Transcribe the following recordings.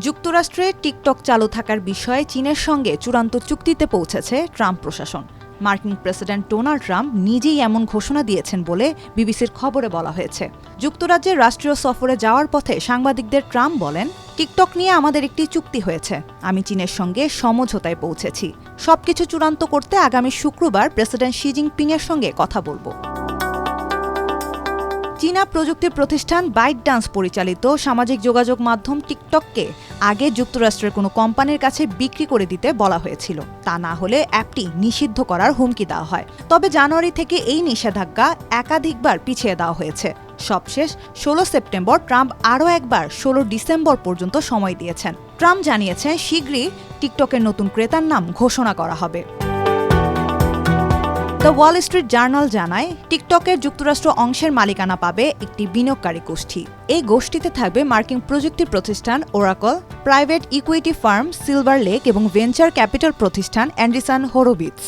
যুক্তরাষ্ট্রে টিকটক চালু থাকার বিষয়ে চীনের সঙ্গে চূড়ান্ত চুক্তিতে পৌঁছেছে ট্রাম্প প্রশাসন। মার্কিন প্রেসিডেন্ট ডোনাল্ড ট্রাম্প নিজেই এমন ঘোষণা দিয়েছেন বলে বিবিসির খবরে বলা হয়েছে। যুক্তরাজ্যের রাষ্ট্রীয় সফরে যাওয়ার পথে সাংবাদিকদের ট্রাম্প বলেন, টিকটক নিয়ে আমাদের একটি চুক্তি হয়েছে। আমি চীনের সঙ্গে সমঝোতায় পৌঁছেছি। সবকিছু চূড়ান্ত করতে আগামী শুক্রবার প্রেসিডেন্ট শি জিনপিং এর সঙ্গে কথা বলব। চীনা প্রযুক্তি প্রতিষ্ঠান বাইট ডান্স পরিচালিত সামাজিক যোগাযোগ মাধ্যম টিকটককে আগে যুক্তরাষ্ট্রের কোনো কোম্পানির কাছে বিক্রি করে দিতে বলা হয়েছিল। তা না হলে অ্যাপটি নিষিদ্ধ করার হুমকি দেওয়া হয়। তবে জানুয়ারি থেকে এই নিষেধাজ্ঞা একাধিকবার পিছিয়ে দেওয়া হয়েছে। সবশেষ ষোলো সেপ্টেম্বর ট্রাম্প আরও একবার ষোলো ডিসেম্বর পর্যন্ত সময় দিয়েছেন। ট্রাম্প জানিয়েছেন, শীঘ্রই টিকটকের নতুন ক্রেতার নাম ঘোষণা করা হবে। দ্য ওয়াল স্ট্রিট জার্নাল জানায়, টিকটকের যুক্তরাষ্ট্র অংশের মালিকানা পাবে একটি বিনিয়োগকারী গোষ্ঠী। এই গোষ্ঠীতে থাকবে মার্কিন প্রযুক্তি প্রতিষ্ঠান Oracle, private equity firm Silver Lake এবং ভেঞ্চার ক্যাপিটাল প্রতিষ্ঠান অ্যান্ডিসান হোরোবিটস।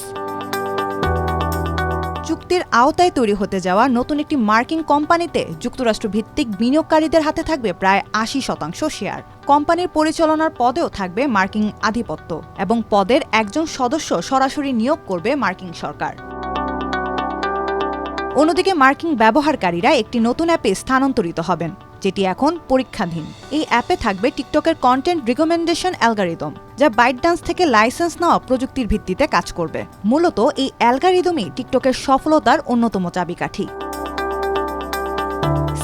চুক্তির আওতায় তৈরি হতে যাওয়া নতুন একটি মার্কিন কোম্পানিতে যুক্তরাষ্ট্র ভিত্তিক বিনিয়োগকারীদের হাতে থাকবে প্রায় আশি শতাংশ শেয়ার। কোম্পানির পরিচালনার পদেও থাকবে মার্কিন আধিপত্য এবং পদের একজন সদস্য সরাসরি নিয়োগ করবে মার্কিন সরকার। অন্যদিকে মার্কিং ব্যবহারকারীরা একটি নতুন অ্যাপে স্থানান্তরিত হবেন, যেটি এখন পরীক্ষাধীন। এই অ্যাপে থাকবে টিকটকের কন্টেন্ট রিকমেন্ডেশন অ্যালগারিদম যা বাইট ডান্স থেকে লাইসেন্স নেওয়া প্রযুক্তির ভিত্তিতে কাজ করবে। মূলত এই অ্যালগারিদমই টিকটকের সফলতার অন্যতম চাবিকাঠি।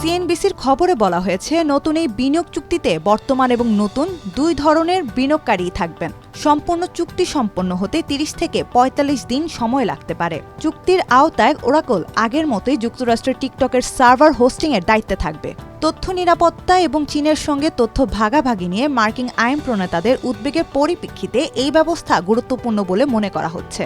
সিএনবিসির খবরে বলা হয়েছে, নতুন এই বিনিয়োগ চুক্তিতে বর্তমান এবং নতুন দুই ধরনের বিনিয়োগকারী থাকবেন। সম্পূর্ণ চুক্তি সম্পন্ন হতে ৩০ থেকে ৪৫ দিন সময় লাগতে পারে। চুক্তির আওতায় ওরাকল আগের মতোই যুক্তরাষ্ট্রের টিকটকের সার্ভার হোস্টিংয়ের দায়িত্বে থাকবে। তথ্য নিরাপত্তা এবং চীনের সঙ্গে তথ্য ভাগাভাগি নিয়ে মার্কিন আইন প্রণেতাদের উদ্বেগের পরিপ্রেক্ষিতে এই ব্যবস্থা গুরুত্বপূর্ণ বলে মনে করা হচ্ছে।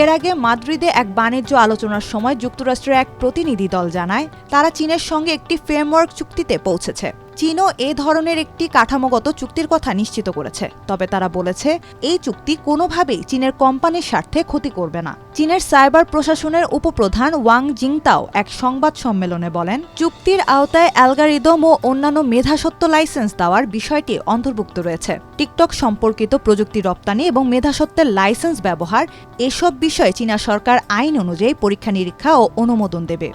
এর আগে মাদ্রিদে এক বাণিজ্য আলোচনার সময় যুক্তরাষ্ট্রের এক প্রতিনিধি দল জানায়, তারা চীনের সঙ্গে একটি ফ্রেমওয়ার্ক চুক্তিতে পৌঁছেছে। চীনও এ ধরনের একটি কাঠামোগত চুক্তির কথা নিশ্চিত করেছে। তবে তারা বলেছে, এই চুক্তি কোনোভাবেই চীনের কোম্পানির স্বার্থে ক্ষতি করবে না। চীনের সাইবার প্রশাসনের উপপ্রধান ওয়াং জিংতাও এক সংবাদ সম্মেলনে বলেন, চুক্তির আওতায় অ্যালগারিদম ও অন্যান্য মেধাসত্ব লাইসেন্স দেওয়ার বিষয়টি অন্তর্ভুক্ত রয়েছে। টিকটক সম্পর্কিত প্রযুক্তি রপ্তানি এবং মেধাসত্বের লাইসেন্স ব্যবহার, এসব বিষয়ে চীনা সরকার আইন অনুযায়ী পরীক্ষা নিরীক্ষা ও অনুমোদন দেবে।